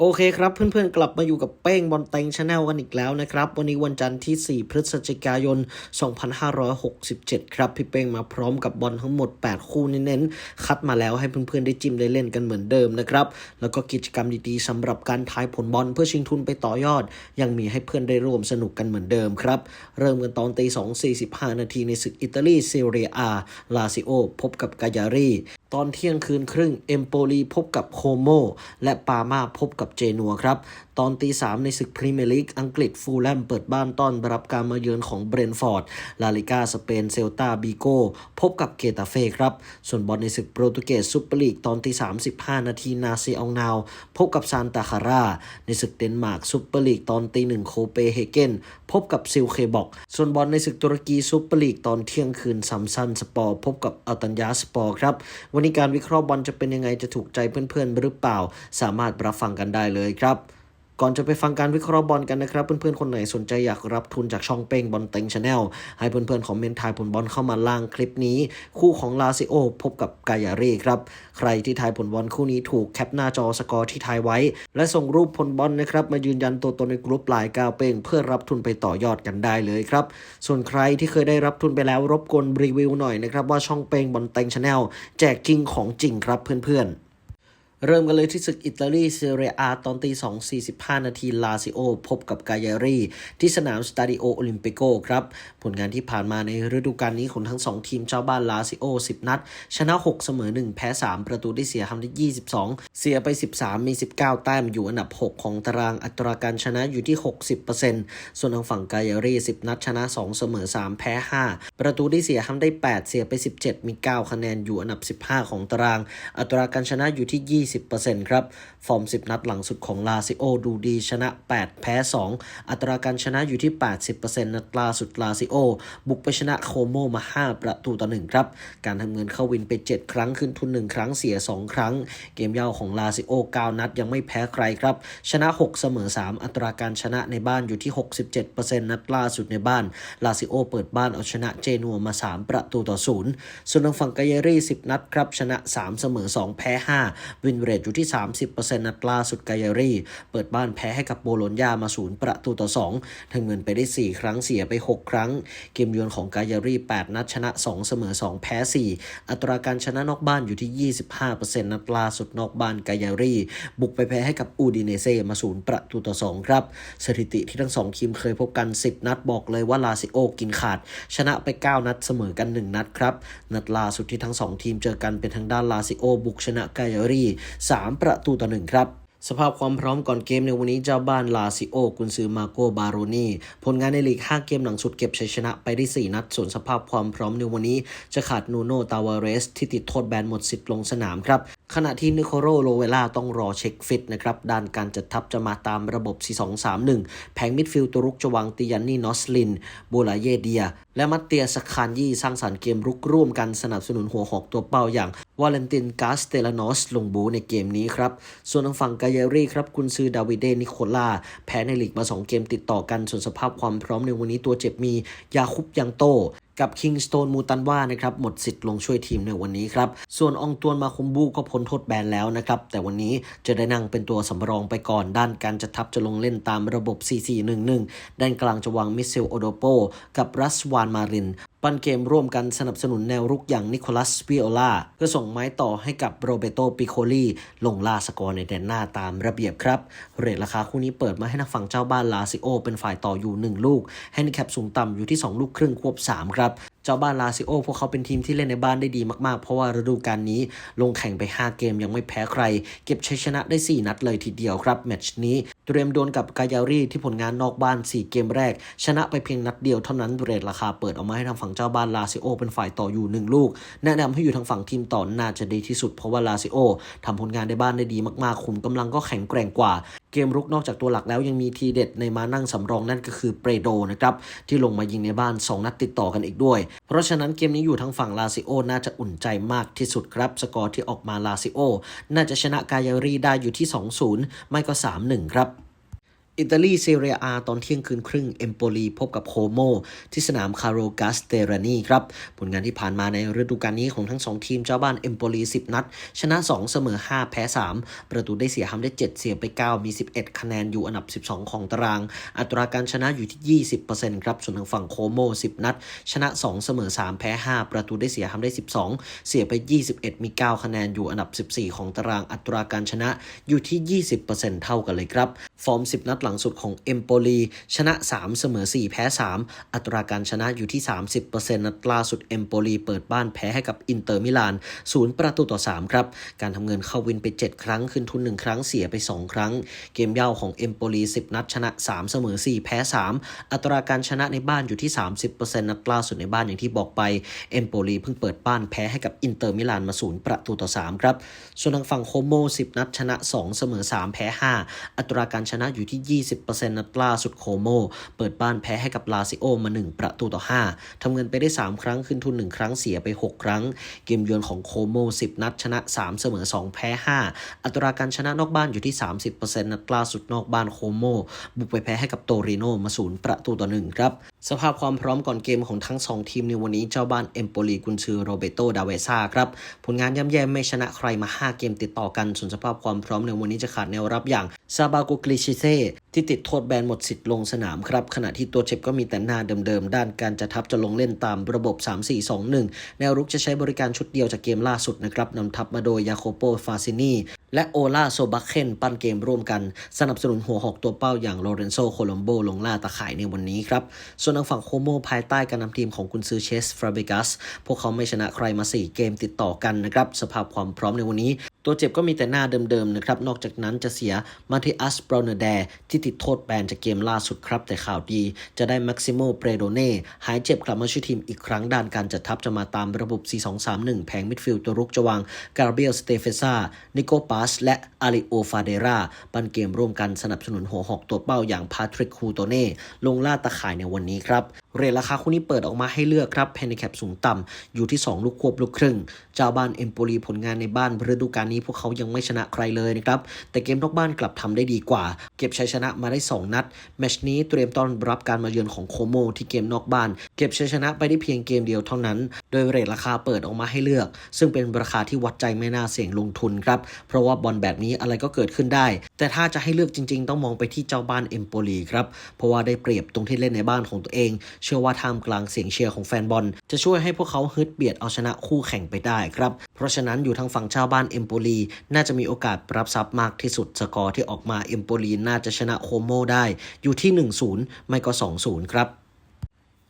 โอเคครับเพื่อนๆกลับมาอยู่กับเป้งบอลเต็งชาแนลกันอีกแล้วนะครับ วันนี้วันจันทร์ที่ 4 พฤศจิกายน 2567 ครับ พี่เป้งมาพร้อมกับบอลทั้งหมด 8 คู่เน้นๆคัดมาแล้วให้เพื่อนๆได้จิ้มได้เล่นกันเหมือนเดิมนะครับ แล้วก็กิจกรรมดีๆสำหรับการทายผลบอลเพื่อชิงทุนไปต่อยอด ยังมีให้เพื่อนได้ร่วมสนุกกันเหมือนเดิมครับ เริ่มกันตอนตี2 45 นาทีในศึกอิตาลีเซเรียอาลาซิโอพบกับกายารีตอนเที่ยงคืนครึ่ง เอมโปลีพบกับโคโม และปามาพบกับเจนัวครับ ตอนตีสามในศึกพรีเมียร์ลีกอังกฤษฟูลแลมเปิดบ้านต้อนรับการมาเยือนของเบรนฟอร์ด ลาลิกาสเปนเซลตาบีโก้พบกับเกตาเฟ่ครับ ส่วนบอลในศึกโปรตุเกสซุปเปอร์ลีกตอนตีสามสิบห้านาทีนาเซอองนาว พบกับซานตาคาร่า ในศึกเดนมาร์กซุปเปอร์ลีกตอนตีหนึ่งโคเปเฮเกนพบกับซิลเคบอก ส่วนบอลในศึกตุรกีซุปเปอร์ลีกตอนเที่ยงคืนซัมซันสปอร์พบกับอัลตันยาสปอร์ครับ วันนี้การวิเคราะห์บอลจะเป็นยังไงจะถูกใจเพื่อนๆหรือเปล่า สามารถรับฟังกันได้เลยครับ ก่อนจะไปฟังการวิเคราะห์บอลกันนะครับ เพื่อนๆ คนไหนสนใจอยากรับทุนจากช่องเป้งบอลเต็งชาแนลให้เพื่อนๆคอมเมนต์ทายผลบอลเข้ามาล่างคลิปนี้ คู่ของลาซิโอพบกับกายารีครับ ใครที่ทายผลบอลคู่นี้ถูกแคปหน้าจอสกอร์ที่ทายไว้ และส่งรูปผลบอลนะครับมายืนยันตัวตนในกลุ่มไลน์ก้าวเป้งเพื่อรับทุนไปต่อยอดกันได้เลยครับ ส่วนใครที่เคยได้รับทุนไปแล้วรบกวนรีวิวหน่อยนะครับว่าช่องเป้งบอลเต็งชาแนลแจกจริงของจริงครับเพื่อนๆ เริ่มกันเลยที่ศึกอิตาลีเซเรียอาตอนตี2 45 นาทีลาซิโอ พบกับกายารีที่สนามสตาดิโอโอลิมปิโกครับ ผลงานที่ผ่านมาในฤดูกาลนี้ของทั้ง 2 ทีมเจ้าบ้านลาซิโอ 10 นัด ชนะ 6 เสมอ 1 แพ้ 3 ประตูได้เสียทำได้ 22 เสียไป 13 มี 19 แต้มอยู่อันดับ 6 ของตารางอัตราการชนะอยู่ที่ 60%ส่วนทางฝั่งกายารี10 นัดชนะ 2 เสมอ 3 แพ้ 5 ประตูได้เสียทำได้ 8 เสียไป 17 มี 9 คะแนนอยู่อันดับ 15 ของตาราง อัตราการชนะอยู่ที่ 20%ครับ ฟอร์ม 10 นัดหลังสุดของลาซิโอดูดีชนะ 8 แพ้ 2 อัตราการชนะอยู่ที่ 80%นัดล่าสุดลาซิโอ บุกไปชนะโคโมมา 5 ประตูต่อ 1 ครับ การทำเงินเข้าวินไป 7 ครั้งขึ้นทุน 1 ครั้งเสีย 2 ครั้ง เกมเย่าของลาซิโอ 9 นัดยังไม่แพ้ใครครับ ชนะ 6 เสมอ 3 อัตราการชนะในบ้านอยู่ที่ 67%นัดล่าสุดในบ้าน ลาซิโอ เปิดบ้านเอาชนะเจนัวมา 3 ประตูต่อ 0 ส่วนทางฝั่งกายรี 10 นัดครับชนะ 3 เสมอ 2 แพ้ 5วินเรทอยู่ที่ 30%นัดล่าสุดกายเรีเปิดบ้านแพ้ให้กับโบโลญญามา0ประตูต่อ2ทำเงินไปได้ 4 ครั้งเสียไป 6 ครั้ง เกมเยือนของกายรี 8 นัดชนะ 2 เสมอ 2 แพ้ 4 อัตราการชนะนอกบ้านอยู่ที่ 25%นัดล่าสุดนอกบ้านกายรี บุกไปแพ้ให้กับอูดิเนเซมา0ประตูต่อ2ครับ สถิติที่ทั้ง 2 ทีมเคยพบกัน 10 นัดบอกเลยว่าลาซิโอกินขาด ชนะไป 9 นัดเสมอกัน 1 นัดครับ นัดล่าสุดที่ทั้ง 2 ทีมเจอกันเป็นทางด้านลาซิโอบุกชนะกายรี3 ประตูต่อ 1 ครับสภาพความพร้อมก่อนเกมในวันนี้เจ้าบ้านลาซิโอ กุนซือมาโกบาโรนีผลงานในลีก 5 เกมหลังสุดเก็บชัยชนะไปได้ 4 นัด ส่วนสภาพความพร้อมในวันนี้ จะขาดนูโนตาวาเรส ที่ติดโทษแบนหมดสิทธิ์ลงสนามครับขณะที่นิโคโรโลเวล่าต้องรอเช็คฟิตนะครับ ด้านการจัดทัพจะมาตามระบบ 4-2-3-1 แผงมิดฟิลด์ตัวรุกจะวางติยันนี่นอสลิน โบลาเยเดีย และมัตเตียสคานยี่สร้างสรรค์เกมรุกร่วมกันสนับสนุนหัวหอกตัวเป้าอย่างวาเลนตินกาสเตลานอสลงบูในเกมนี้ครับ ส่วนทางฝั่งกาเยรีครับกุนซือดาวิเดนิโคล่า แพ้ในลีกมา 2 เกมติดต่อกันส่วนสภาพความพร้อมในวันนี้ตัวเจ็บมียาคุปยังโต กับคิงสโตนมูตันว่านะครับหมดสิทธิ์ลงช่วยทีมในวันนี้ครับ ส่วนอองตวนมาคุมบูก็พ้นโทษแบนแล้วนะครับ แต่วันนี้จะได้นั่งเป็นตัวสำรองไปก่อนด้านการจัดทัพจะลงเล่นตามระบบ 4-4-1-1 ด้านกลางจะวางมิเซลโอโดโป กับรัสวานมาริน ปั้นเกมร่วมกันสนับสนุนแนวรุกอย่างนิโคลัสวิโอลาเพื่อส่งไม้ต่อให้กับโรเบโตปิโคลีลงล่าสกอร์ในแดนหน้าตามระเบียบครับ เรทราคาคู่นี้เปิดมาให้นักฝั่งเจ้าบ้านลาซิโอ เป็นฝ่ายต่ออยู่ 1 ลูกแฮนดิแคปสูงต่ำอยู่ที่ 2 ลูกครึ่งควบ 3 ครับ เจ้าบ้านลาซิโอพวกเขาเป็นทีมที่เล่นในบ้านได้ดีมากๆ เพราะว่าฤดูกาลนี้ลงแข่งไป 5 เกมยังไม่แพ้ใคร เก็บชัยชนะได้ 4 นัดเลยทีเดียวครับแมตช์นี้ เตรียมดวลกับกายารีที่ผลงานนอกบ้าน 4 เกมแรก ชนะไปเพียงนัดเดียวเท่านั้นเรทราคาเปิดออกมาให้ทางฝั่งเจ้าบ้านลาซิโอเป็นฝ่ายต่ออยู่ 1 ลูก แนะนำให้อยู่ทางฝั่งทีมต่อน่าจะดีที่สุดเพราะว่าลาซิโอทำผลงานในบ้านได้ดีมากๆคุมกำลังก็แข็งแกร่งกว่า เกมรุกนอกจากตัวหลักแล้วยังมีทีเด็ดในมานั่งสำรองนั่นก็คือเปรโดนะครับที่ลงมายิงในบ้าน 2 นัดติดต่อกันอีกด้วย เพราะฉะนั้นเกมนี้อยู่ทางฝั่งลาซิโอน่าจะอุ่นใจมากที่สุดครับ สกอร์ที่ออกมาลาซิโอน่าจะชนะกายารีได้อยู่ที่ 2-0 ไม่ก็ 3-1 ครับ อิตาลีเซเรียอาตอนเที่ยงคืนครึ่ง เอมโปลีพบกับโคโมที่สนามคาโรกัสเตรานีครับ ผลงานที่ผ่านมาในฤดูกาลนี้ของทั้งสองทีมเจ้าบ้านเอมโปลี 10 นัด ชนะ 2 เสมอ 5 แพ้ 3 ประตูได้เสียทำได้ 7 เสียไป 9 มี 11 คะแนนอยู่อันดับ 12 ของตาราง อัตราการชนะอยู่ที่ 20%ครับ ส่วนทางฝั่งโคโม 10 นัด ชนะ 2 เสมอ 3 แพ้ 5 ประตูได้เสียทำได้ 12 เสียไป 21 มี 9 คะแนนอยู่อันดับ 14 ของตาราง อัตราการชนะอยู่ที่ 20%เท่ากันเลยครับ ฟอร์ม 10 นัดหลังสุดของเอมโปลีชนะ 3 เสมอ 4 แพ้ 3 อัตราการชนะอยู่ที่ 30%นัดล่าสุดเอมโปลีเปิดบ้านแพ้ให้กับอินเตอร์มิลาน 0 ประตูต่อ 3 ครับ การทำเงินเข้าวินไป 7 ครั้ง ขึ้นทุน 1 ครั้งเสียไป 2 ครั้ง เกมเย่าของเอมโปลี 10 นัดชนะ 3 เสมอ 4 แพ้ 3 อัตราการชนะในบ้านอยู่ที่ 30%นัดล่าสุดในบ้านอย่างที่บอกไปเอมโปลีเพิ่งเปิดบ้านแพ้ให้กับอินเตอร์มิลานมา 0 ประตูต่อ 3 ครับ ส่วนทางฝั่งโคโม 10 นัดชนะ 2 เสมอ 3 แพ้ 5 อัตราการชนะอยู่ที่20%นัดล่าสุดโคโม เปิดบ้านแพ้ให้กับลาซิโอมา 1 ประตูต่อ 5 ทำเงินไปได้ 3 ครั้งขึ้นทุน 1 ครั้งเสียไป 6 ครั้ง เกมเยือนของโคโม 10 นัดชนะ 3 เสมอ 2 แพ้ 5 อัตราการชนะนอกบ้านอยู่ที่ 30%นัดล่าสุดนอกบ้านโคโม บุกไปแพ้ให้กับโตริโนมา 0 ประตูต่อ 1 ครับสภาพความพร้อมก่อนเกมของทั้ง 2 ทีมในวันนี้เจ้าบ้านเอมโปลีกุนซือโรเบโตดาเวซาครับ ผลงานย่ำแย่ไม่ชนะใครมา 5 เกมติดต่อกัน ส่วนสภาพความพร้อมในวันนี้จะขาดแนวรับอย่างซาบาโกกลิชิเซที่ติดโทษแบนหมดสิทธิ์ลงสนามครับ ขณะที่ตัวเจ็บก็มีแต่หน้าเดิมๆ ด้านการจะทับจะลงเล่นตามระบบ 3-4-2-1 แนวรุกจะใช้บริการชุดเดียวจากเกมล่าสุดนะครับนำทัพมาโดยยาโคโปฟาซินีและโอลาโซบัคเคนปั้นเกมร่วมกัน สนับสนุนหัวหอกตัวเป้าอย่างโลเรนโซโคลอมโบลงล่าตะข่ายในวันนี้ครับ ส่วนทางฝั่งโคโมภายใต้การนำทีมของกุนซือเชสฟราเบกัส พวกเขาไม่ชนะใครมา 4 เกมติดต่อกันนะครับ สภาพความพร้อมในวันนี้ ตัวเจ็บก็มีแต่หน้าเดิมๆนะครับ นอกจากนั้นจะเสียมาติอัสบราวเนเดที่ติดโทษแบนจากเกมล่าสุดครับ แต่ข่าวดีจะได้แม็กซิโมเปโดเน่หายเจ็บกลับมาช่วยทีมอีกครั้งด้านการจัดทัพจะมาตามระบบ 4-2-3-1 แผงมิดฟิลด์ตัวรุกจะวางกาเบียลสเตเฟซ่านิโกปาสและอาริโอฟาเดราปันเกมร่วมกันสนับสนุนหัวหอกตัวเป้าอย่างพาทริกคูโตเน่ลงล่าตะข่ายในวันนี้ครับ เรทราคาคู่นี้เปิดออกมาให้เลือกครับเพนในแคปสูงต่ำอยู่ที่ 2 ลูกควบลูกครึ่ง เจ้าบ้านเอมโปลีผลงานในบ้านฤดูกาลนี้พวกเขายังไม่ชนะใครเลยนะครับ แต่เกมนอกบ้านกลับทำได้ดีกว่า เก็บชัยชนะมาได้ 2 นัด แมชนี้เตรียมต้อนรับการมาเยือนของโคโมที่เกมนอกบ้าน เก็บชัยชนะไปได้เพียงเกมเดียวเท่านั้น โดยเรทราคาเปิดออกมาให้เลือก ซึ่งเป็นราคาที่วัดใจไม่น่าเสี่ยงลงทุนครับเพราะว่าบอลแบบนี้อะไรก็เกิดขึ้นได้ แต่ถ้าจะให้เลือกจริง ๆ ต้องมองไปที่เจ้าบ้านเอมโปลีครับเพราะว่าได้เปรียบตรงที่เล่นในบ้านของตัวเองเชื่อว่าท่ามกลางเสียงเชียร์ของแฟนบอล จะช่วยให้พวกเขาฮึดเบียดเอาชนะคู่แข่งไปได้ครับ เพราะฉะนั้นอยู่ทางฝั่งเจ้าบ้านเอมโปลีน่าจะมีโอกาสรับทรัพย์มากที่สุดสกอร์ที่ออกมาเอมโปลีน่าจะชนะโคโมได้อยู่ที่ 1-0 ไม่ก็ 2-0 ครับ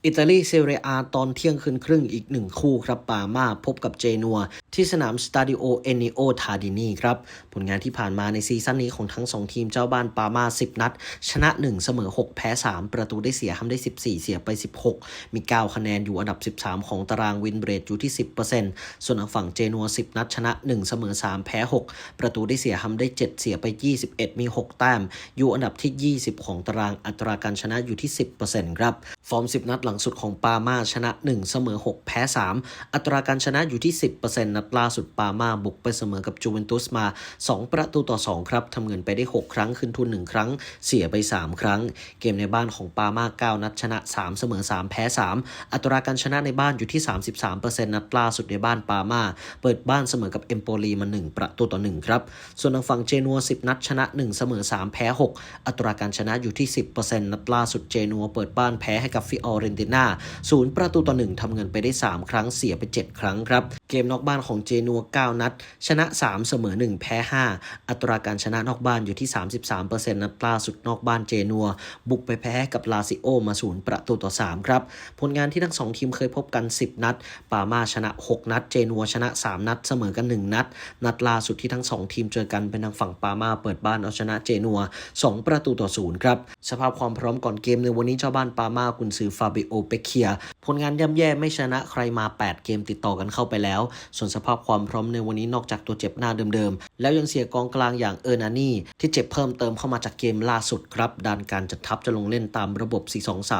อิตาลีเซเรียอาตอนเที่ยงคืนครึ่งอีกหนึ่งคู่ครับปามาพบกับเจนัว ที่สนามสตาดิโอเอนิโอทาดินีครับผลงานที่ผ่านมาในซีซั่นนี้ของทั้ง 2 ทีมเจ้าบ้านปามา 10 นัด ชนะ 1 เสมอ 6 แพ้ 3 ประตูได้เสียทำได้ 14 เสียไป 16 มี 9 คะแนนอยู่อันดับ 13 ของตารางวินเบรดอยู่ที่ 10%ส่วนทางฝั่งเจนัว 10 นัดชนะ 1 เสมอ 3 แพ้ 6 ประตูได้เสียทำได้ 7 เสียไป 21 มี 6 แต้ม อยู่อันดับที่ 20 ของตารางอัตราการชนะอยู่ที่ 10%ครับฟอร์ม 10 นัดหลังสุดของปามาชนะ 1 เสมอ 6 แพ้ 3 อัตราการชนะอยู่ที่ 10%นัดล่าสุดปามาบุกไปเสมอกับจูเวนตุสมา 2 ประตูต่อ 2 ครับทำเงินไปได้ 6 ครั้งขึ้นทุน 1 ครั้ง เสียไป 3 ครั้ง เกมในบ้านของปามา9 นัดชนะ 3 เสมอ 3 แพ้ 3 อัตราการชนะในบ้านอยู่ที่ 33%นัดล่าสุดในบ้านปามา เปิดบ้านเสมอกับเอมโปลีมา 1 ประตูต่อ 1 ครับ ส่วนทางฝั่งเจนัว 10 นัดชนะ 1 เสมอ 3 แพ้ 6 อัตราการชนะอยู่ที่ 10%นัดล่าสุดเจนัวเปิดบ้านแพ้ให้กับฟิออเรนติน่าศูนย์ประตูต่อ1ทำเงินไปได้ 3 ครั้งเสียไป 7 ครั้งครับ เกมนอกบ้านของเจนัว 9 นัด ชนะ 3 เสมอ 1 แพ้ 5 อัตราการชนะนอกบ้านอยู่ที่ 33%นัดล่าสุดนอกบ้านเจนัว บุกไปแพ้กับลาซิโอมาศูนย์ประตูต่อ 3 ครับ ผลงานที่ทั้ง 2 ทีมเคยพบกัน 10 นัด ปามาชนะ 6 นัด เจนัวชนะ 3 นัดเสมอกัน 1 นัด นัดล่าสุดที่ทั้ง 2 ทีมเจอกันเป็นทางฝั่งปามาเปิดบ้านเอาชนะเจนัว 2 ประตูต่อ 0 ครับ สภาพความพร้อมก่อนเกมในวันนี้เจ้าบ้านปามากุนซือฟาบิโอเปเคียผลงานย่ำแย่ไม่ชนะใครมา 8 เกมติดต่อกันเข้าไปแล้ว ส่วนสภาพความพร้อมในวันนี้นอกจากตัวเจ็บหน้าเดิมๆ แล้วยังเสียกองกลางอย่างเออร์นานี่ ที่เจ็บเพิ่มเติมเข้ามาจากเกมล่าสุดครับด้านการจัดทัพจะลงเล่นตามระบบ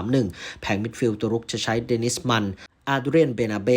4-2-3-1 แผงมิดฟิลด์ตัวรุกจะใช้เดนิสมัน อาดเรียนเบนาเบ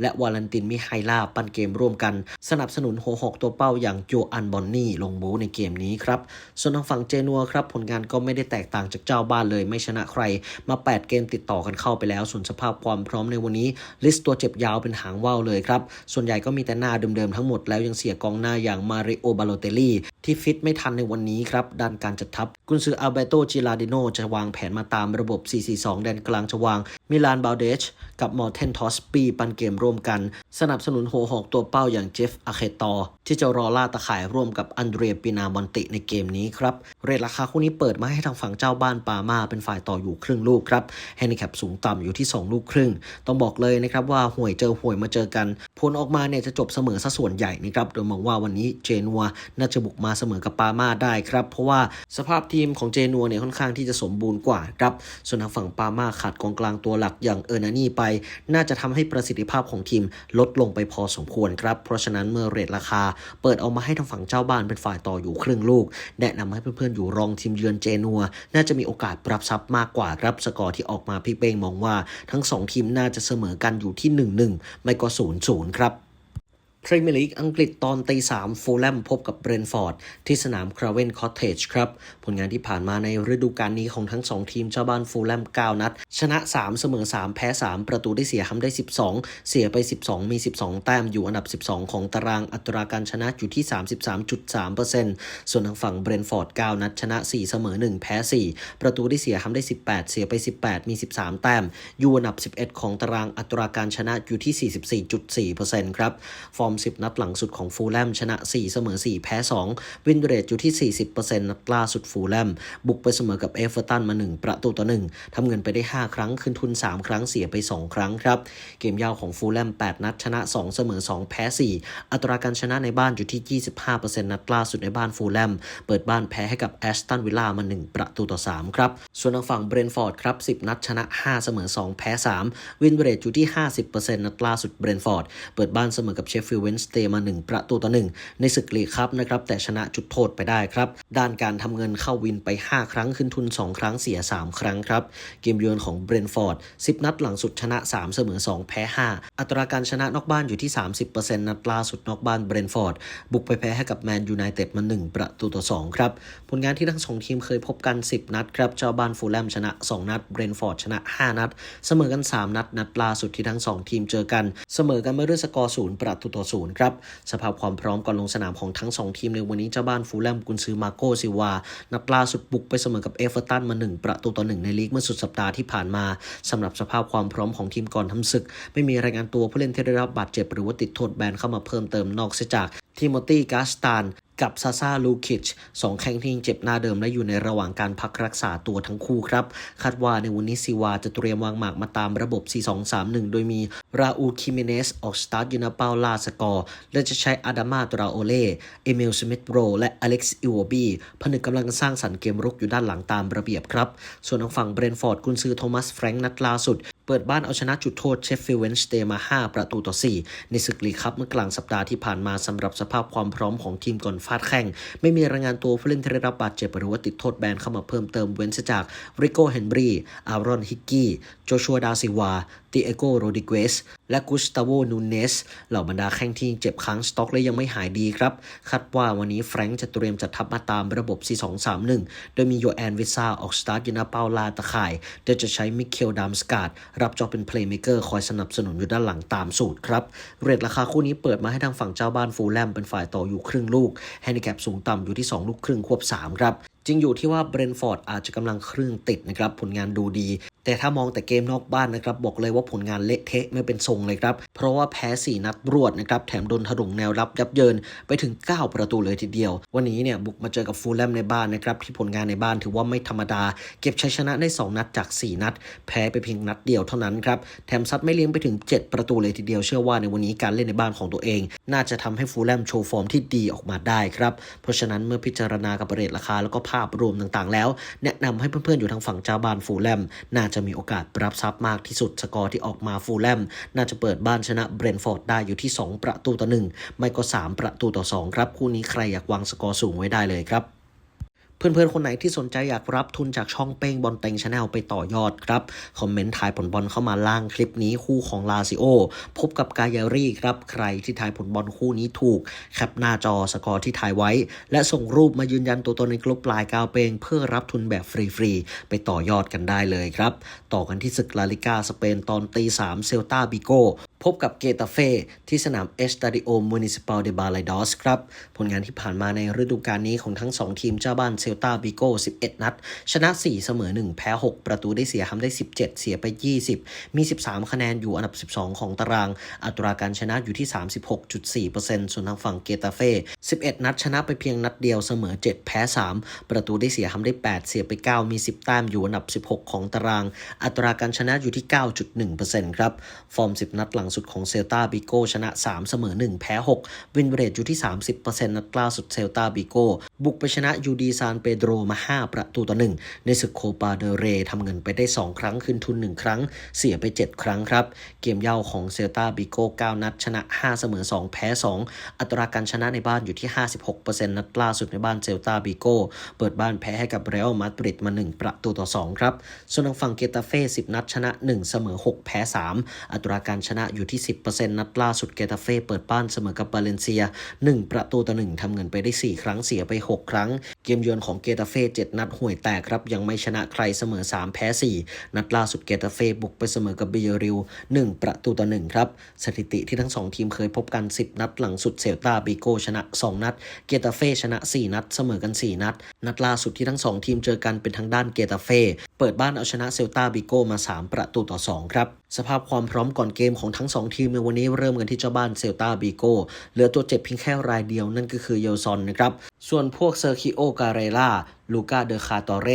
และวาลันตินมิไฮลาปันเกมร่วมกัน สนับสนุนหัวหอกตัวเป้าอย่างโจอันบอนนี่ลงบูในเกมนี้ครับ ส่วนทางฝั่งเจนัวครับผลงานก็ไม่ได้แตกต่างจากเจ้าบ้านเลยไม่ชนะใคร มา 8 เกมติดต่อกันเข้าไปแล้ว ส่วนสภาพความพร้อมในวันนี้ ลิสต์ตัวเจ็บยาวเป็นหางว่าวเลยครับ ส่วนใหญ่ก็มีแต่หน้าเดิมๆทั้งหมดแล้วยังเสียกองหน้าอย่างมาริโอบาโลเตลี่ที่ฟิตไม่ทันในวันนี้ครับด้านการจัดทัพ กุนซืออัลเบโตจิลาดิโนจะวางแผนมาตามระบบ 4-4-2 แดนกลางจะวางมิลานบาเดชกับมอเทนทอสปีปันเกมร่วมกัน สนับสนุนโหหอกตัวเป้าอย่างเจฟอาเคตอที่จะรอล่าตะข่ายร่วมกับอันเดรียปินามอนติในเกมนี้ครับ เรทราคาคู่นี้เปิดมาให้ทางฝั่งเจ้าบ้านปามาเป็นฝ่ายต่ออยู่ครึ่งลูกครับแฮนดิแคปสูงต่ำอยู่ที่ 2 ลูกครึ่ง ต้องบอกเลยนะครับว่าห่วยเจอห่วยมาเจอกัน ผลออกมาเนี่ยจะจบเสมอซะส่วนใหญ่นะครับโดยมองว่าวันนี้เจนัวน่าจะบุกมาเสมอกับปามาได้ครับเพราะว่าสภาพทีมของเจนัวเนี่ยค่อนข้างที่จะสมบูรณ์กว่าครับส่วนทางฝั่งปามาขาดกองกลางตัวหลักอย่างเออร์นานี่ไปน่าจะทำให้ประสิทธิภาพของทีมลดลงไปพอสมควรครับ เพราะฉะนั้นเมื่อเรทราคา เปิดออกมาให้ทางฝั่งเจ้าบ้านเป็นฝ่ายต่ออยู่ครึ่งลูก แนะนำให้เพื่อนๆอยู่รองทีมเยือนเจนัว น่าจะมีโอกาสปรับซับมากกว่าครับสกอร์ที่ออกมาพี่เป้งมองว่า ทั้งสองทีมน่าจะเสมอกันอยู่ที่ 1-1 ไม่ก็ 0-0 ครับ พรีเมียร์ลีกอังกฤษตอนตีสามฟูลแลมพบกับเบรนฟอร์ด ที่สนามคราเวนคอ t เทจครับ ผลงานที่ผ่านมาในฤดูกาลนี้ของทั้ง 2 ทีมเจ้าบ้านฟูลแลม 9 นัด ชนะ 3 เสมอ 3 แพ้ 3 ประตูได้เสียทำได้ 12 เสียไป 12 มี 12 แต้มอยู่อันดับ 12 ของตารางอัตราการชนะอยู่ที่ 33.3%ส่วนทางฝั่งเบรนฟอร์ด 9 นัด ชนะ 4 เสมอ 1 แพ้ 4 ประตูได้เสียทำได้ 18 เสียไป 18 มี 13 แต้มอยู่อันดับ 11 ของตารางอัตราการชนะอยู่ที่ 44.4%ครับฟอร์ม10 นัดหลังสุดของฟูลแลมชนะ 4 เสมอ 4 แพ้ 2 วินเรทอยู่ที่ 40%นัดล่าสุดฟูลแลม บุกไปเสมอกับเอเวอร์ตันมา 1 ประตูต่อ 1ทำเงินไปได้ 5 ครั้งคืนทุน 3 ครั้งเสียไป 2 ครั้งครับ เกมยาวของฟูลแลม 8 นัดชนะ 2 เสมอ 2 แพ้ 4 อัตราการชนะในบ้านอยู่ที่ 25%นัดล่าสุดในบ้านฟูลแลม เปิดบ้านแพ้ให้กับแอสตันวิลล่ามา 1 ประตูต่อ 3 ครับ ส่วนทางฝั่งเบรนฟอร์ดครับ 10 นัดชนะ 5 เสมอ 2 แพ้ 3 วินเรทอยู่ที่ 50%นัดล่าสุดเบรนฟอร์ด เปิดบ้านเสมอกับเชฟฟิลด์เวนสเตย์มา 1 ประตูต่อ 1 ในศึกลีกครับนะครับแต่ชนะจุดโทษไปได้ครับ ด้านการทำเงินเข้าวินไป 5 ครั้งขึ้นทุน 2 ครั้งเสีย 3 ครั้งครับ เกมเยือนของเบรนฟอร์ด 10 นัดหลังสุดชนะ 3 เสมอ 2 แพ้ 5 อัตราการชนะนอกบ้านอยู่ที่ 30%นัดล่าสุดนอกบ้านเบรนฟอร์ด บุกไปแพ้ให้กับแมนยูไนเต็ดมา 1 ประตูต่อ 2 ครับ ผลงานที่ทั้งสองทีมเคยพบกัน 10 นัดครับเจ้าบ้านฟูลแลมชนะ 2 นัดเบรนฟอร์ดชนะ 5 นัด เสมอกัน 3 นัดนัดล่าสุดที่ทั้ง 2 ทีมเจอกัน เสมอกันมาด้วยสกอร์0ประตูต่อ0ครับสภาพความพร้อมก่อนลงสนามของทั้ง 2 ทีมในวันนี้เจ้าบ้านฟูลแลมกุนซือมาโกซิวา นัดล่าสุดบุกไปเสมอกับเอเวอร์ตันมา 1 ประตูต่อ 1 ในลีกเมื่อสุดสัปดาห์ที่ผ่านมาสำหรับสภาพความพร้อมของทีมก่อนทำศึก ไม่มีรายงานตัวผู้เล่นที่ได้รับบาดเจ็บหรือว่าติดโทษแบนเข้ามาเพิ่มเติมนอกเสียจากทิโมตีกาสตาน กับซาซาลูคิชสองแข้งที่ยังเจ็บหน้าเดิมและอยู่ในระหว่างการพักรักษาตัวทั้งคู่ครับ คาดว่าในวันนี้ซิวาจะเตรียมวางหมากมาตามระบบ 4-2-3-1 โดยมีราอูคิเมเนสออกสตาร์ทยูนาเปาลาสกอร์ และจะใช้อาดามาตราโอเล่เอมิลสมิธโรและอเล็กซ์อิวบีผนึกกำลังสร้างสรรค์เกมรุกอยู่ด้านหลังตามระเบียบครับ ส่วนทางฝั่งเบรนฟอร์ดกุนซือโทมัสแฟรงค์นัดล่าสุดเปิดบ้านเอาชนะจุดโทษเชฟฟิลด์เวนสเตย์มา 5 ประตูต่อ 4 ในศึกลีกคัพเมื่อกลางสัปดาห์ที่ผ่านมาสำหรับสภาพความพร้อมของทีมก่อนฟาดแข่ง ไม่มีรายงานตัวผู้เล่นที่ได้รับบาดเจ็บหรือว่าติดโทษแบนเข้ามาเพิ่มเติมเว้นจากริโกเฮนบรีอารอนฮิกกี้โจชัวดาซิวาติเอโกโรดิเกสและกุสตาโวนูเนสเหล่าบรรดาแข้งที่เจ็บค้างสต็อกและยังไม่หายดีครับ คาดว่าวันนี้แฟรงค์จะเตรียมจัดทัพมาตามระบบ 4-2-3-1 โดยมีโยแอนวิซาออกสตาร์ทยูนาเปาลาตะข่ายโดยจะใช้มิเคลดัมสกาดรับจอบเป็นเพลย์เมเกอร์คอยสนับสนุนอยู่ด้านหลังตามสูตรครับ เรทราคาคู่นี้เปิดมาให้ทางฝั่งเจ้าบ้านฟูลแลมเป็นฝ่ายต่ออยู่ครึ่งลูกแฮนดิแคปสูงต่ำอยู่ที่ 2 ลูกครึ่งควบ3ครับ จริงอยู่ที่ว่าเบรนฟอร์ดอาจจะกำลังเครึ่องติดนะครับผลงานดูดี แต่ถ้ามองแต่เกมนอกบ้านนะครับบอกเลยว่าผลงานเละเทะไม่เป็นทรงเลยครับ เพราะว่าแพ้ 4 นัดรวดนะครับแถมโดนถลุงแนวรับยับเยินไปถึง 9 ประตูเลยทีเดียว วันนี้เนี่ยบุกมาเจอกับฟูลแลมในบ้านนะครับที่ผลงานในบ้านถือว่าไม่ธรรมดา เก็บชัยชนะได้ 2 นัดจาก 4 นัด แพ้ไปเพียงนัดเดียวเท่านั้นครับแถมซัดไม่เลี้ยงไปถึง 7 ประตูเลยทีเดียวเชื่อว่าในวันนี้การเล่นในบ้านของตัวเอง น่าจะทำให้ฟูลแลมโชว์ฟอร์มที่ดีออกมาได้ครับเพราะฉะนั้นเมื่อพิจารณากับเรทราคาแล้วก็าพรวมต่างๆ แล้ว แนะนำให้เพื่อนๆอยู่ทางฝั่งเจ้าบ้านฟูลแลม น่าจะมีโอกาสรับทรัพย์มากที่สุดสกอร์ที่ออกมาฟูลแลม น่าจะเปิดบ้านชนะเบรนฟอร์ดได้อยู่ที่ 2 ประตูต่อ1ไม่ก็ 3 ประตูต่อ 2 ครับ คู่นี้ใครอยากวางสกอร์สูงไว้ได้เลยครับ เพื่อนๆ คนไหนที่สนใจอยากรับทุนจากช่องเป้งบอลเต็งชาแนลไปต่อยอดครับ คอมเมนต์ทายผลบอลเข้ามาล่างคลิปนี้คู่ของลาซิโอ พบกับกายารี่ครับ ใครที่ทายผลบอลคู่นี้ถูก แคปหน้าจอสกอร์ที่ทายไว้ และส่งรูปมายืนยันตัวตนในกลุ่มปลายกาวเปงเพื่อรับทุนแบบฟรีๆ ไปต่อยอดกันได้เลยครับ ต่อกันที่ศึกลาลิกาสเปนตอนตีสามเซลตาบิโก พบกับเกตาเฟ่ที่สนามเอสตาดิโอมูนิซิปาลเดบาลดอสครับ ผลงานที่ผ่านมาในฤดูกาลนี้ของทั้ง 2 ทีมเจ้าบ้านเซลตาบิโก11 นัด ชนะ 4 เสมอ 1 แพ้ 6 ประตูได้เสียทำได้ 17 เสียไป 20 มี 13 คะแนนอยู่อันดับ 12 ของตาราง อัตราการชนะอยู่ที่ 36.4%ส่วนทางฝั่งเกตาเฟ่ 11 นัดชนะไปเพียงนัดเดียวเสมอ 7 แพ้ 3 ประตูได้เสียทำได้ 8 เสียไป 9 มี 10 แต้มอยู่อันดับ 16 ของตาราง อัตราการชนะอยู่ที่ 9.1%ครับ ฟอร์ม 10 นัดหลังสุดของเซลตาบิโกชนะ 3 เสมอ 1 แพ้ 6 วินเรทอยู่ที่ 30%นัดล่าสุดเซลตาบิโกบุกไปชนะยูดีซานเปโดรมา 5 ประตูต่อ 1 ในศึกโคปาเดเรทำเงินไปได้ 2 ครั้งคืนทุน 1 ครั้ง เสียไป 7 ครั้งครับ เกมเย่าของเซลตาบิโก9 นัด ชนะ 5 เสมอ 2 แพ้ 2 อัตราการชนะในบ้านอยู่ที่ 56%นัดล่าสุดในบ้านเซลตาบิโกเปิดบ้านแพ้ให้กับเรอัลมาดริดมา 1 ประตูต่อ 2 ครับ ส่วนทางฝั่งเกตาเฟ่ 10 นัดชนะ 1 เสมอ 6 แพ้ 3 อัตราการชนะอยู่ที่ 10%นัดล่าสุดเกตาเฟ่เปิดบ้านเสมอกับบาเลนเซีย 1 ประตูต่อ1ทำเงินไปได้ 4 ครั้งเสียไป 6 ครั้ง เกมเยือนของเกตาเฟ่7นัดห่วยแตกครับ ยังไม่ชนะใครเสมอ 3 แพ้ 4 นัดล่าสุดเกตาเฟ่บุกไปเสมอกับเบียริว 1 ประตูต่อ1ครับสถิติที่ทั้ง 2 ทีมเคยพบกัน 10 นัดหลังสุดเซลตาบิโกชนะ 2 นัด เกตาเฟ่ชนะ 4 นัด เสมอกัน 4 นัด นัดล่าสุดที่ทั้ง 2 ทีมเจอกันเป็นทางด้านเกตาเฟ่เปิดบ้านเอาชนะเซลตาบิโกมา 3 ประตูต่อ 2 ครับ สภาพความพร้อมก่อนเกมของทั้ง้ง 2 ทีมในวันนี้เริ่มกันที่เจ้าบ้านเซลตาบีโกเหลือตัวเจ็บเพียงแค่รายเดียวนั่นก็คือเยลซอนนะครับส่วนพวกเซอร์คิโอการเรล่าลูกาเดอคาตอเร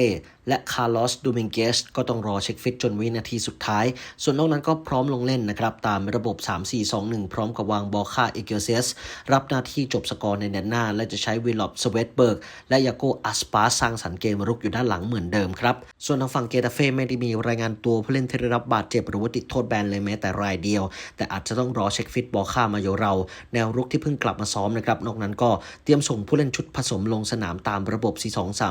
และคาร์ลอสดูมิงเกสก็ต้องรอเช็คฟิตจนวินาทีสุดท้าย ส่วนนอกนั้นก็พร้อมลงเล่นนะครับ ตามระบบ 3-4-2-1 พร้อมกับวางบอค่าเอเกเซส รับหน้าที่จบสกอร์ในแดนหน้า และจะใช้วิลลอปสเวตเบิร์ก และยาโกอัสปาสร้างสรรค์เกมรุกอยู่ด้านหลังเหมือนเดิมครับ ส่วนทางฝั่งเกตาเฟ่ไม่ได้มีรายงานตัวผู้เล่นที่ได้รับบาดเจ็บหรือว่าติดโทษแบนเลยแม้แต่รายเดียว แต่อาจจะต้องรอเช็คฟิตบอค่ามาโยเรา แนวรุกที่เพิ่งกลับมาซ้อมนะครับนอกนั้นก็เตรียมส่งผู้เล่นชุดผสมลงสนามตามระบบ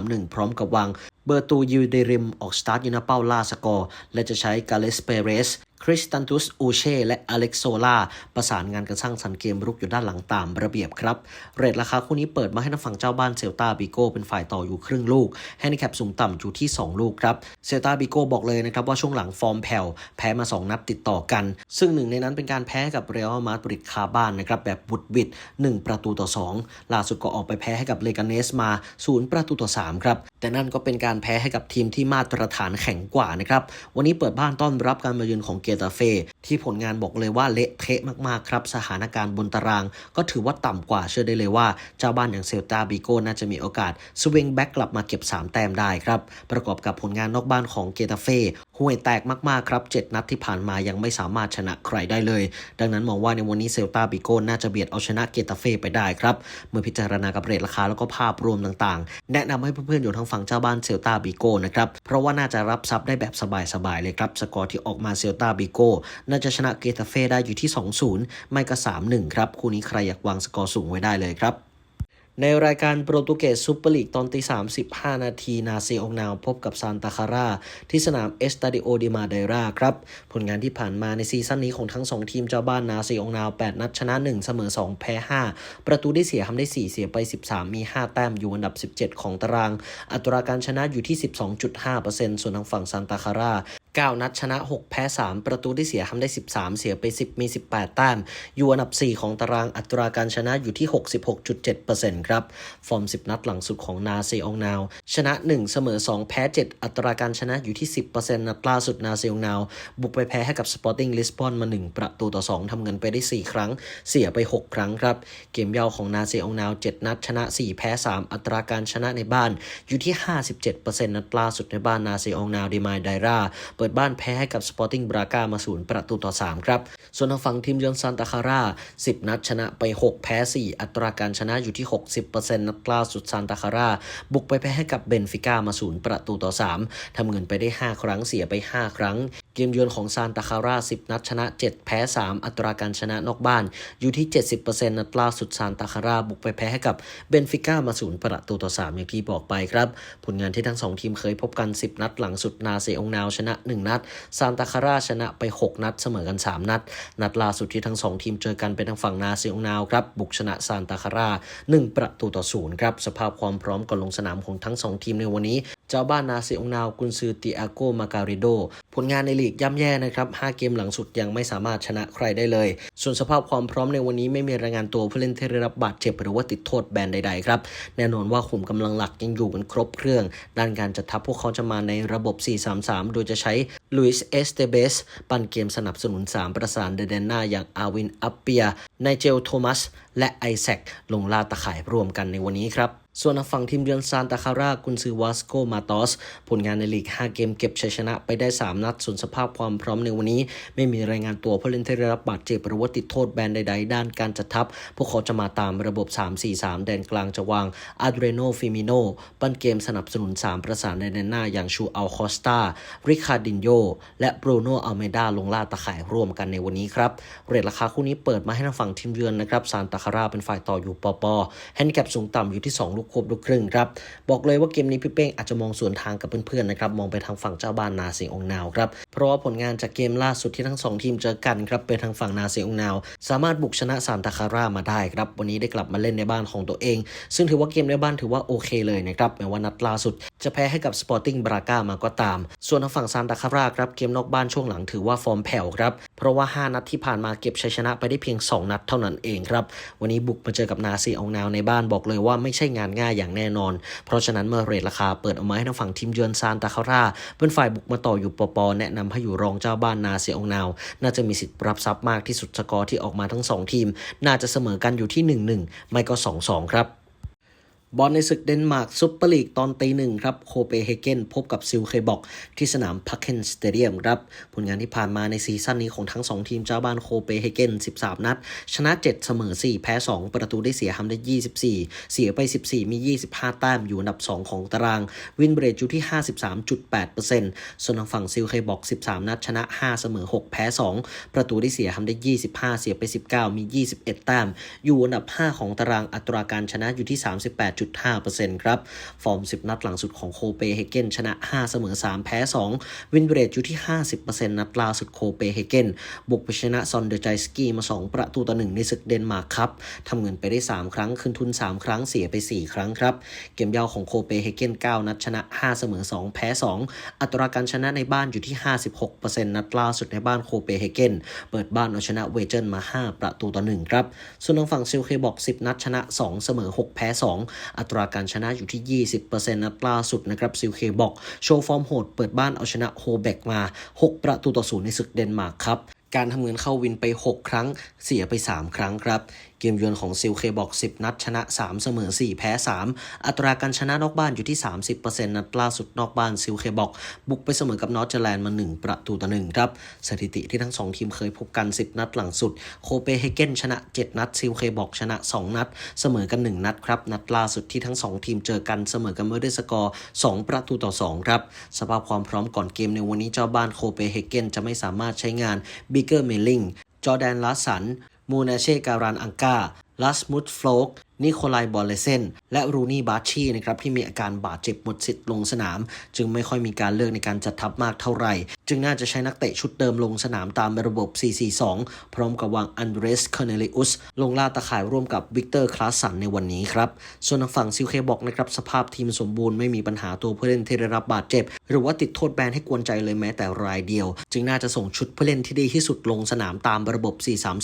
3-1 พร้อมกับวางเบอร์ตูยูเดริมออกสตาร์ทยูนาเป้าล่าสกอร์ และจะใช้กาเลสเปเรส คริสตันตุสอูเช่และอเล็กโซล่าประสานงานกันสร้างสรรค์เกมรุกอยู่ด้านหลังตามระเบียบครับ เรทราคาคู่นี้เปิดมาให้นักฝั่งเจ้าบ้านเซลตาบิโกเป็นฝ่ายต่ออยู่ครึ่งลูกแฮนดิแคปสูงต่ำอยู่ที่ 2 ลูกครับเซลตาบิโกบอกเลยนะครับว่าช่วงหลังฟอร์มแผ่วแพ้มา 2 นัดติดต่อกัน ซึ่งหนึ่งในนั้นเป็นการแพ้กับเรอัลมาดริดคาบ้านนะครับแบบบุดบิด 1 ประตูต่อ 2 ล่าสุดก็ออกไปแพ้ให้กับเลกาเนสมา 0 ประตูต่อ 3 ครับ แต่นั่นก็เป็นการแพ้ให้กับทีมที่มาตรฐานแข็งกว่านะครับ วันนี้เปิดบ้านต้อนรับการมาเยือนของเกตาเฟ่ที่ผลงานบอกเลยว่าเละเทะมากๆครับ สถานการณ์บนตาราง ก็ถือว่าต่ำกว่าเชื่อได้เลยว่า เจ้าบ้านอย่างเซลตาบิโก้น่าจะมีโอกาสสวิงแบ็กกลับมาเก็บ 3 แต้มได้ครับ ประกอบกับผลงานนอกบ้านของเกตาเฟ่ห่วยแตกมากๆครับ 7 นัดที่ผ่านมายังไม่สามารถชนะใครได้เลย ดังนั้นมองว่าในวันนี้เซลตาบิโก้น่าจะเบียดเอาชนะเกตาเฟ่ไปได้ครับเมื่อพิจารณากับเรทราคาแล้วก็ภาพรวมต่างๆ แนะนำให้เพื่อนๆอยู่ทางฝั่งเจ้าบ้านเซลตาบิโกนะครับเพราะว่าน่าจะรับซับได้แบบสบายๆเลยครับสกอร์ที่ออกมาเซลตาบิโกน่าจะชนะเกตาเฟ่ได้อยู่ที่ 2-0 ไม่ก็ 3-1 ครับคู่นี้ใครอยากวางสกอร์สูงไว้ได้เลยครับ ในรายการโปรตุเกสซูเปอร์ลีกตอนตี35 นาทีนาซีองนาวพบกับซานตาคาร่าที่สนามเอสตาดิโอดิมาเดราครับ ผลงานที่ผ่านมาในซีซั่นนี้ของทั้ง 2 ทีมเจ้าบ้านนาซีองนาว 8 นัดชนะ 1 เสมอ 2 แพ้ 5 ประตูได้เสียทำได้ 4 เสียไป 13 มี 5 แต้มอยู่อันดับ 17 ของตาราง อัตราการชนะอยู่ที่ 12.5%ส่วนทางฝั่งซานตาคาร่า 9 นัดชนะ 6 แพ้ 3 ประตูได้เสียทำได้ 13 เสียไป 10 มี 18 แต้ม อยู่อันดับ 4 ของตารางอัตราการชนะอยู่ที่ 66.7%ครับ ฟอร์ม 10 นัดหลังสุดของนาเซองนาว ชนะ 1 เสมอ 2 แพ้ 7 อัตราการชนะอยู่ที่ 10%นัดล่าสุดนาเซองนาว บุกไปแพ้ให้กับสปอร์ติ้งลิสบอนมา 1 ประตูต่อ 2 ทำเงินไปได้ 4 ครั้ง เสียไป 6 ครั้งครับ เกมเย่าของนาเซองนาว 7 นัดชนะ 4 แพ้ 3 อัตราการชนะในบ้านอยู่ที่ 57%นัดล่าสุดในบ้านนาเซองนาวดีมายไดราเปิดบ้านแพ้ให้กับสปอร์ติ้งบราก้ามาศูนย์ประตูต่อ 3 ครับ ส่วนทางฝั่งทีมเยือนซานตาคาร่า 10 นัดชนะไป 6 แพ้ 4 อัตราการชนะอยู่ที่ 60%นัดล่าสุดซานตาคาร่า บุกไปแพ้ให้กับเบนฟิก้ามาศูนย์ประตูต่อ 3ทำเงินไปได้ 5 ครั้งเสียไป 5 ครั้ง เกมเยือนของซานตาคาร่า 10 นัดชนะ 7 แพ้ 3 อัตราการชนะนอกบ้านอยู่ที่ 70%นัดล่าสุดซานตาคาร่าบุกไปแพ้ให้กับเบนฟิก้ามาศูนย์ประตูต่อ 3 อย่างที่บอกไปครับ ผลงานที่ทั้ง 2 ทีมเคยพบกัน 10 นัดหลังสุดนาเซองนาวชนะ 1 นัดซานตาคาร่าชนะไป 6 นัดเสมอกัน 3 นัด นัดล่าสุดที่ทั้ง 2 ทีมเจอกันเป็นทางฝั่งนาเซองนาวครับบุกชนะซานตาคาร่า1 ประตูต่อ0ครับสภาพความพร้อมก่อนลงสนามของทั้ง 2 ทีมในวันนี้ เจ้าบ้านนาเซองนาวกุนซือติอาโกมาการิโด ผลงานในลีกย่ำแย่นะครับ 5 เกมหลังสุดยังไม่สามารถชนะใครได้เลย ส่วนสภาพความพร้อมในวันนี้ไม่มีรายงานตัวผู้เล่นที่ได้รับบาดเจ็บหรือว่าติดโทษแบนใดๆครับ แน่นอนว่าขุมกำลังหลักยังอยู่กันครบเครื่อง ด้านการจัดทัพพวกเขาจะมาในระบบ 4-3-3 โดยจะใช้ลุยส์เอสเตเบสปั่นเกมสนับสนุน 3 ประสานเดเดนนาอย่างอาวินอัปเปียไนเจลโทมัสและไอแซคลงลาตะข่ายรวมกันในวันนี้ครับ ส่วนฝั่งทีมเยือนซานตาคาร่ากุนซือวาสโกมาตอส ผลงานในลีก 5 เกมเก็บชัยชนะไปได้ 3 นัด ส่วนสภาพความพร้อมในวันนี้ ไม่มีรายงานตัวผู้เล่นที่ได้รับบาดเจ็บหรือว่าติดโทษแบนใดๆ ด้านการจัดทัพ พวกเขาจะมาตามระบบ 3-4-3 แดนกลางจะวางอาดเรโนฟิมิโนปั้นเกมสนับสนุน 3 ประสานในแดนหน้าอย่างชูอัลคอสตาริคาดินโยและบรูโนอัลเมดาลงล่าตะข่ายร่วมกันในวันนี้ครับเรทราคาคู่นี้เปิดมาให้ทางฝั่งทีมเยือนนะครับซานตาคาร่าเป็นฝ่ายต่ออยู่ปอปอแฮนดิแคปสูงต่ำอยู่ที่ 2 ลูกควบลูกครึ่งครับ บอกเลยว่าเกมนี้พี่เป้งอาจจะมองส่วนทางกับเพื่อนๆนะครับ มองไปทางฝั่งเจ้าบ้านนาเสียงองนาวครับ เพราะว่าผลงานจากเกมล่าสุดที่ทั้ง 2 ทีมเจอกันครับเป็นทางฝั่งนาเสียงองนาว สามารถบุกชนะซานตาคาร่ามาได้ครับ วันนี้ได้กลับมาเล่นในบ้านของตัวเอง ซึ่งถือว่าเกมในบ้านถือว่าโอเคเลยนะครับ แม้ว่านัดล่าสุด จะแพ้ให้กับสปอร์ติ้งบราก้ามาก็ตาม ส่วนทางฝั่งซานตาคาร่าครับ เกมนอกบ้านช่วงหลังถือว่าฟอร์มแผ่วครับ เพราะว่า 5 นัดที่ผ่านมาเก็บชัยชนะไปได้เพียง 2 นัดเท่านั้นเองครับ วันนี้บุกมาเจอกับนาซีองนาวในบ้านบอกเลยว่าไม่ใช่งานง่ายอย่างแน่นอน เพราะฉะนั้นเมื่อเรทราคาเปิดออกมาให้ทางฝั่งทีมเยือนซานตาคาร่าเป็นฝ่ายบุกมาต่ออยู่ปปแนะนำให้อยู่รองเจ้าบ้านนาซีอองนาว น่าจะมีสิทธิ์รับทรัพย์มากที่สุดสกอร์ที่ออกมาทั้ง 2 ทีม น่าจะเสมอกันอยู่ที่ 1-1 ไม่ก็ 2-2 ครับ บอลในศึกเดนมาร์กซุปเปอร์ลีกตอนตีหนึ่งครับโคเปเฮเกนพบกับซิลเคบอกที่สนามพักเคนสเตเดียมครับผลงานที่ผ่านมาในซีซั่นนี้ของทั้ง 2 ทีมเจ้าบ้านโคเปเฮเกน 13 นัด ชนะ 7 เสมอ 4 แพ้ 2 ประตูได้เสียทำได้ 24 เสียไป 14 มี 25 แต้มอยู่อันดับ 2 ของตาราง วินเบรดอยู่ที่ 53.8%ส่วนทางฝั่งซิลเคบอก 13 นัด ชนะ 5 เสมอ 6 แพ้ 2 ประตูได้เสียทำได้ 25 เสียไป 19 มี 21 แต้มอยู่อันดับ 5 ของตารางอัตราการชนะอยู่ที่8.5%ครับ ฟอร์ม 10 นัดหลังสุดของโคเปเฮเกนชนะ 5 เสมอ 3 แพ้ 2 วินเบรดอยู่ที่ 50%นัดล่าสุดโคเปเฮเกนบุกไปชนะซอนเดอร์ใจสกี้มา 2 ประตูต่อ 1 ในศึกเดนมาร์กครับทำเงินไปได้ 3 ครั้งคืนทุน 3 ครั้งเสียไป 4 ครั้งครับ เกมยาวของโคเปเฮเกน9 นัดชนะ 5 เสมอ 2 แพ้ 2 อัตราการชนะในบ้านอยู่ที่ 56%นัดล่าสุดในบ้านโคเปเฮเกนเปิดบ้านเอาชนะเวเจนมา 5 ประตูต่อ 1 ครับ ส่วนทางฝั่งซิลเคบอก 10 นัดชนะ 2 เสมอ 6 แพ้ 2อัตราการชนะอยู่ที่ 20%นัดล่าสุดนะครับซิลเคบอกโชว์ฟอร์มโหดเปิดบ้านเอาชนะโฮเบกมา 6 ประตูต่อศูนย์ในศึกเดนมาร์กครับการทำเงินเข้าวินไป 6 ครั้ง เสียไป 3 ครั้งครับ เกมเยือนของซิลเคบอก 10 นัดชนะ 3 เสมอ 4 แพ้ 3 อัตราการชนะนอกบ้านอยู่ที่ 30%นัดล่าสุดนอกบ้านซิลเคบอกบุกไปเสมอกับนอร์ทเจแลนด์มา 1 ประตูต่อ1ครับสถิติที่ทั้ง 2 ทีมเคยพบกัน 10 นัดหลังสุด โคเปเฮเกนชนะ 7 นัดซิลเคบอกชนะ 2 นัด เสมอกัน 1 นัดครับนัดล่าสุดที่ทั้ง 2 ทีมเจอกันเสมอกันเมื่อด้วยสกอร์ 2 ประตูต่อ 2 ครับ สภาพความพร้อมก่อนเกมในวันนี้เจ้าบ้านโคเปเฮเกนจะไม่สามารถใช้งานบิเกอร์เมลลิงจอแดนลาสัน มูนาเช่การันอังกา ลัสมุตฟลกนิโคลายบอลเลเซนและรูนี่บาชีนะครับที่มีอาการบาดเจ็บหมดสิทธิ์ลงสนาม จึงไม่ค่อยมีการเลือกในการจัดทัพมากเท่าไหร่ จึงน่าจะใช้นักเตะชุดเดิมลงสนามตามระบบ 4-4-2 พร้อมกับวางอันเดรสคอร์เนลิอุส ลงล่าตะข่ายร่วมกับวิกเตอร์คลาสสันในวันนี้ครับ ส่วนทางฝั่งซิลเคบอกนะครับสภาพทีมสมบูรณ์ไม่มีปัญหาตัวผู้เล่นที่ได้รับบาดเจ็บ หรือว่าติดโทษแบนให้กวนใจเลยแม้แต่รายเดียว จึงน่าจะส่งชุดผู้เล่นที่ดีที่สุดลงสนามตามระบบ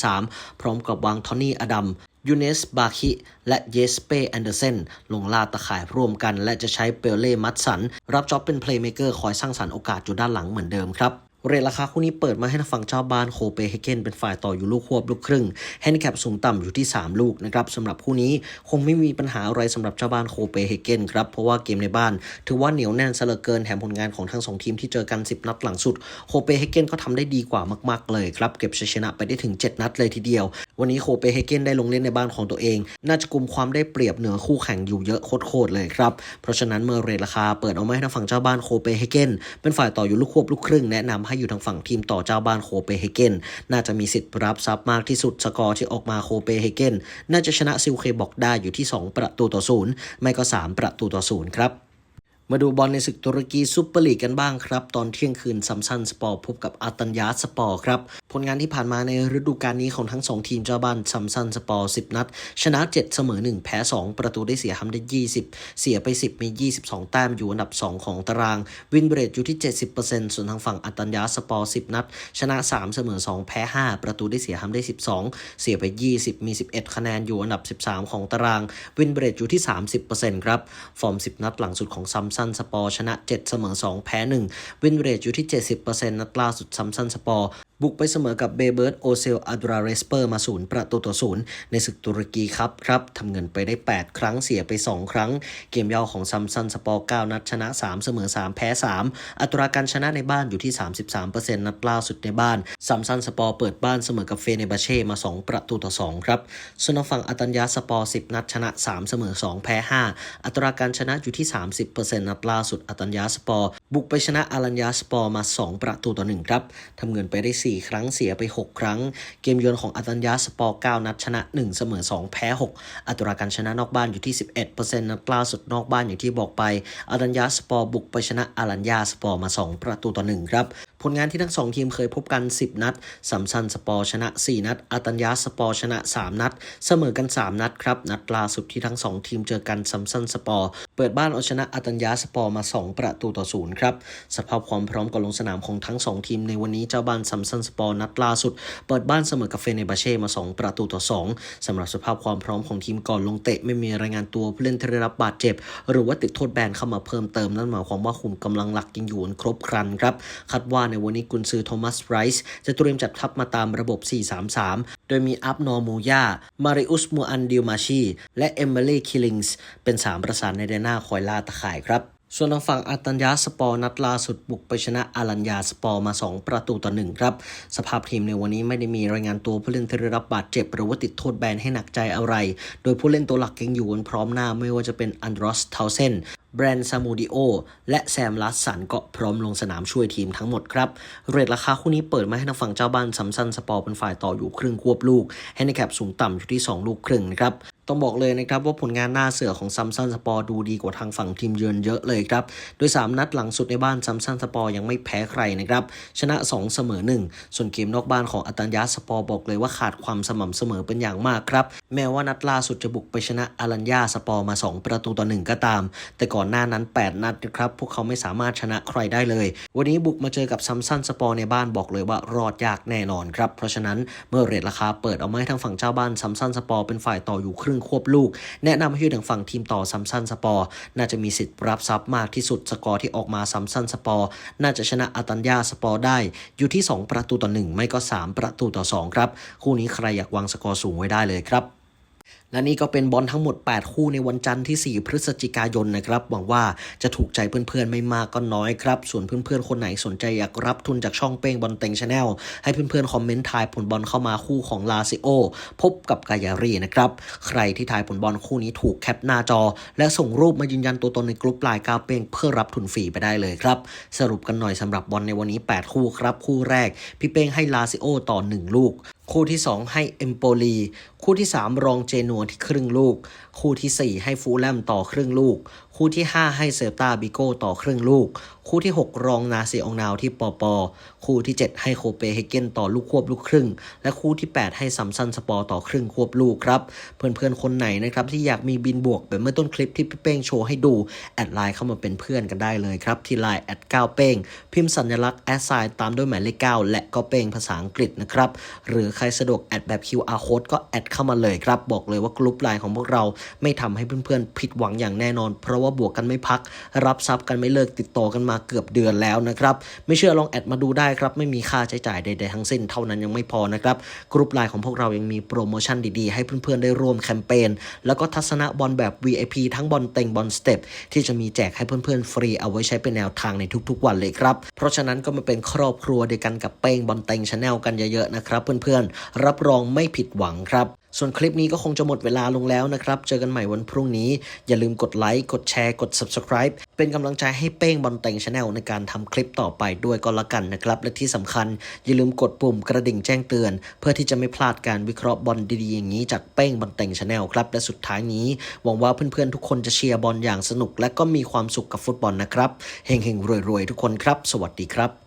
4-3-3 พร้อมกับวางทอนนี่อดัม ยูเนส บาคิ และเยสเป้แอนเดอร์เซนลงล่าตะข่ายร่วมกัน และจะใช้เปเล่ มัตสัน รับจ็อบเป็นเพลย์เมเกอร์คอยสร้างสรรค์โอกาสอยู่ด้านหลังเหมือนเดิมครับเรทราคาคู่นี้เปิดมาให้ทางฝั่งเจ้าบ้านโคเปเฮเกนเป็นฝ่ายต่ออยู่ลูกควบลูกครึ่งแฮนดิแคปสูงต่ำอยู่ที่ 3 ลูกนะครับสำหรับคู่นี้คงไม่มีปัญหาอะไรสำหรับเจ้าบ้านโคเปเฮเกนครับเพราะว่าเกมในบ้าน ถือว่าเหนียวแน่นเหลือเกินแถมผลงานของทั้งสองทีมที่เจอกัน 10 นัดหลังสุดโคเปเฮเกนก็ทำได้ดีกว่ามาก ๆ เลยครับ เก็บชัยชนะไปได้ถึง 7 นัดเลยทีเดียววันนี้โคเปเฮเกนได้ลงเล่นในบ้านของตัวเอง น่าจะกลุ่มความได้เปรียบเหนือคู่แข่งอยู่เยอะโคตรๆเลยครับ เพราะฉะนั้นเมื่อเรทราคาเปิดเอามาให้ทางฝั่งเจ้าบ้านโคเปเฮเกนเป็นฝ่ายต่ออยู่ลูกควบลูกครึ่งแนะนำให้ให้อยู่ทางฝั่งทีมต่อเจ้าบ้านโคเปเฮเกนน่าจะมีสิทธิ์รับทรัพย์มากที่สุดสกอร์ที่ออกมาโคเปเฮเกนน่าจะชนะซิลเคบอกได้อยู่ที่ 2 ประตูต่อศูนย์ไม่ก็ 3 ประตูต่อศูนย์ครับ มาดูบอลในศึกตุรกีซุปเปอร์ลีกกันบ้างครับ ตอนเที่ยงคืนซัมซันสปอร์พบกับอาตัญญาสปอร์ครับ ผลงานที่ผ่านมาในฤดูกาลนี้ของทั้ง 2 ทีมเจ้าบ้านซัมซันสปอร์10 นัด ชนะ 7 เสมอ 1 แพ้ 2 ประตูได้เสียทำได้ 20 เสียไป 10 มี 22 แต้มอยู่อันดับ 2 ของตาราง วินเบรดอยู่ที่ 70%ส่วนทางฝั่งอาตัญญาสปอร์10 นัด ชนะ 3 เสมอ 2 แพ้ 5 ประตูได้เสียทำได้ 12 เสียไป 20 มี 11 คะแนนอยู่อันดับ 13 ของตาราง วินเบรดอยู่ที่ 30%ครับฟอร์ม 10 นัดหลังสุดของซัมซันสปอร์ชนะ 7 เสมอ 2 แพ้ 1 วินเรทอยู่ที่ 70%นัดล่าสุดซัมซันสปอร์ บุกไปเสมอกับเบเบิร์ตโอเซลอาดราเรสเปอร์มาศูนย์ประตูต่อศูนย์ในศึกตุรกีครับครับทำเงินไปได้ 8 ครั้งเสียไป 2 ครั้ง เกมเย่าของซัมซันสปอร์9นัดชนะ 3 เสมอ 3 แพ้ 3 อัตราการชนะในบ้านอยู่ที่ 33%นัดล่าสุดในบ้านซัมซันสปอร์เปิดบ้านเสมอกับเฟเนบาเช่มา 2 ประตูต่อ 2 ครับส่วนฝั่งอัตัญญาสปอร์ 10 นัดชนะ 3 เสมอ 2 แพ้ 5 อัตราการชนะอยู่ที่ 30%นัดล่าสุดอัตัญญาสปอร์บุกไปชนะอารัญญาสปอร์มา 2 ประตูต่อ1ครับทำเงินไปได้ 4ครั้งเสียไป 6 ครั้ง เกมเยือนของอัตัญญาสปอร์9นัดชนะ 1 เสมอ 2 แพ้ 6 อัตราการชนะนอกบ้านอยู่ที่ 11%นัดล่าสุดนอกบ้านอย่างที่บอกไปอารัญญาสปอร์บุกไปชนะอารัญญาสปอร์มา 2 ประตูต่อ 1 ครับผลงานที่ทั้ง 2 ทีมเคยพบกัน 10 นัดสัมซันสปอร์ชนะ 4 นัดอาตัญญาสปอร์ชนะ 3 นัด เสมอกัน 3 นัดครับ นัดล่าสุดที่ทั้ง 2 ทีมเจอกันซัมซันสปอร์เปิดบ้านเอาชนะอาตัญญาสปอร์มา 2 ประตูต่อ 0 ครับ สภาพความพร้อมก่อนลงสนามของทั้ง 2 ทีมในวันนี้เจ้าบ้านซัมซันันสปอร์นัดล่าสุด เปิดบ้านเสมอกับเฟเนบาเช่มา 2 ประตูต่อ 2สำหรับสภาพความพร้อมของทีมก่อนลงเตะไม่มีรายงานตัวผู้เล่นที่ได้รับบาดเจ็บ หรือว่าติดโทษแบนเข้ามาเพิ่มเติม นั่นหมายความว่าคุมกำลังหลักยังอยู่ครบครันครับคาดว่าในวันนี้กุนซือโทมัสไรส์จะเตรียมจัดทัพมาตามระบบ 4-3-3 โดยมีอัพนอร์มูยามาริอุสมูอันดิลมาชีและเอมิลี่คิลลิงส์เป็นสามประสานในแดนหน้าคอยล่าตะข่ายครับ ส่วนทางฝั่งอาตัญญาสปอร์นัดล่าสุดบุกไปชนะอารัญญาสปอร์มา 2 ประตูต่อหนึ่งครับ สภาพทีมในวันนี้ไม่ได้มีรายงานตัวผู้เล่นที่ได้รับบาดเจ็บ หรือว่าติดโทษแบนให้หนักใจอะไร โดยผู้เล่นตัวหลักยังอยู่กันพร้อมหน้าไม่ว่าจะเป็นอันดรอสเทาเซนแบรนด์ซามูดิโอและแซมลัสสันก็พร้อมลงสนามช่วยทีมทั้งหมดครับ เรทราคาคู่นี้เปิดมาให้ทางฝั่งเจ้าบ้านซัมซันสปอร์เป็นฝ่ายต่ออยู่ครึ่งควบลูกแฮนดิแคปสูงต่ำอยู่ที่ 2 ลูกครึ่งนะครับ ต้องบอกเลยนะครับว่าผลงานหน้าเสือของซัมซันสปอร์ดูดีกว่าทางฝั่งทีมเยือนเยอะเลยครับโดย 3 นัดหลังสุดในบ้านซัมซันสปอร์ยังไม่แพ้ใครนะครับชนะ 2 เสมอ 1 ส่วนเกมนอกบ้านของอัตัญญาสปอร์บอกเลยว่าขาดความสม่ำเสมอเป็นอย่างมากครับแม้ว่านัดล่าสุดจะบุกไปชนะอารัญญาสปอร์มา 2 ประตูต่อ 1 ก็ตาม แต่ก่อนหน้านั้น 8 นัดนะครับพวกเขาไม่สามารถชนะใครได้เลย วันนี้บุกมาเจอกับซัมซันสปอร์ในบ้านบอกเลยว่ารอดยากแน่นอนครับเพราะฉะนั้นเมื่อเรทราคาเปิดเอาไมาให้ทางฝั่งเจ้าบ้านซัมซันสปอร์เป็นฝ่ายต่ออยู่ครึ่งควบลูก แนะนำให้อยู่ทางฝั่งทีมต่อซัมซันสปอร์ น่าจะมีสิทธิ์รับทรัพย์มากที่สุดสกอร์ที่ออกมาซัมซันสปอร์ น่าจะชนะอัตัญญาสปอร์ได้ อยู่ที่ 2 ประตูต่อ 1 ไม่ก็ 3 ประตูต่อ 2 ครับ คู่นี้ใครอยากวางสกอร์สูงไว้ได้เลยครับ และนี่ก็เป็นบอลทั้งหมด 8 คู่ในวันจันทร์ที่ 4 พฤศจิกายนนะครับ หวังว่าจะถูกใจเพื่อนๆ ไม่มากก็น้อยครับ ส่วนเพื่อนๆ คนไหนสนใจอยากรับทุนจากช่องเป้งบอลเต็งชาแนลให้เพื่อนๆ คอมเมนต์ทายผลบอลเข้ามาคู่ของลาซิโอ พบกับกายารีนะครับ ใครที่ทายผลบอลคู่นี้ถูกแคปหน้าจอ และส่งรูปมายืนยันตัวตนในกลุ่มไลน์กาวเป้งเพื่อรับทุนฟรีไปได้เลยครับ สรุปกันหน่อยสำหรับบอลในวันนี้ 8 คู่ครับ คู่แรก พี่เป้งให้ลาซิโอต่อ 1 ลูกคู่ที่ 2 ให้เอมโปลี คู่ที่ 3 รองเจนัวที่ครึ่งลูก คู่ทีสี่ 4 ให้ฟูลแลมต่อครึ่งลูก คู่ที่ 5 ให้เซลตาบิโกต่อครึ่งลูก คู่ที่ 6 รองนาเซองนาวที่ปอปอคู่ที่ 7 ให้โคเปเฮเกนต่อลูกควบลูกครึ่ง และคู่ที่ 8 ให้ซัมซันสปอร์ต่อครึ่งควบลูกครับ เพื่อนๆคนไหนนะครับที่อยากมีบินบวกแบบเมื่อต้นคลิปที่พี่เป้งโชว์ให้ดู แอดไลน์เข้ามาเป็นเพื่อนกันได้เลยครับ ที่ไลน์แอดเก้าเป้งพิมพ์สัญลักษณ์แอดไซน์ตามด้วยหมายเลขเก้าและก็เป้งภาษาอังกฤษนะครับหรือใครสะดวกแอดแบบ QR code ก็แอดเข้ามาเลยครับบอกเลยว่ากลุ่มไลน์ของพวกเราไม่ทำให้เพื่อนๆ ผิดหวังอย่างแน่นอน เพราะว่าบวกกันไม่พัก รับทรัพย์กันไม่เลิกติดต่อกันมาเกือบเดือนแล้วนะครับ ไม่เชื่อลองแอดมาดูได้ครับ ไม่มีค่าใช้จ่ายใดๆทั้งสิ้นเท่านั้นยังไม่พอนะครับกลุ่มไลน์ของพวกเรายังมีโปรโมชั่นดีๆ ให้เพื่อนๆ ได้ร่วมแคมเปญแล้วก็ทัศนะบอลแบบ VIP ทั้งบอลเต็งบอลสเต็ปที่จะมีแจกให้เพื่อนๆฟรีเอาไว้ใช้เป็นแนวทางในทุกๆ วันเลยครับเพราะฉะนั้นก็มาเป็นครอบครัวเดียวกันกับเป้งบอลเต็งชาแนลกันเยอะๆนะครับเพื่อนๆรับรองไม่ผิดหวังครับ ส่วนคลิปนี้ก็คงจะหมดเวลาลงแล้วนะครับ เจอกันใหม่วันพรุ่งนี้ อย่าลืมกดไลค์ กดแชร์ กด subscribe เป็นกำลังใจให้เป้งบอลเต็งชาแนลในการทำคลิปต่อไปด้วยก็แล้วกันนะครับ และที่สำคัญ อย่าลืมกดปุ่มกระดิ่งแจ้งเตือน เพื่อที่จะไม่พลาดการวิเคราะห์บอลดีๆอย่างนี้จากเป้งบอลเต็งชาแนลครับ และสุดท้ายนี้หวังว่าเพื่อนๆทุกคนจะเชียร์บอลอย่างสนุก และก็มีความสุขกับฟุตบอลนะครับเฮงๆรวยๆทุกคนครับ สวัสดีครับ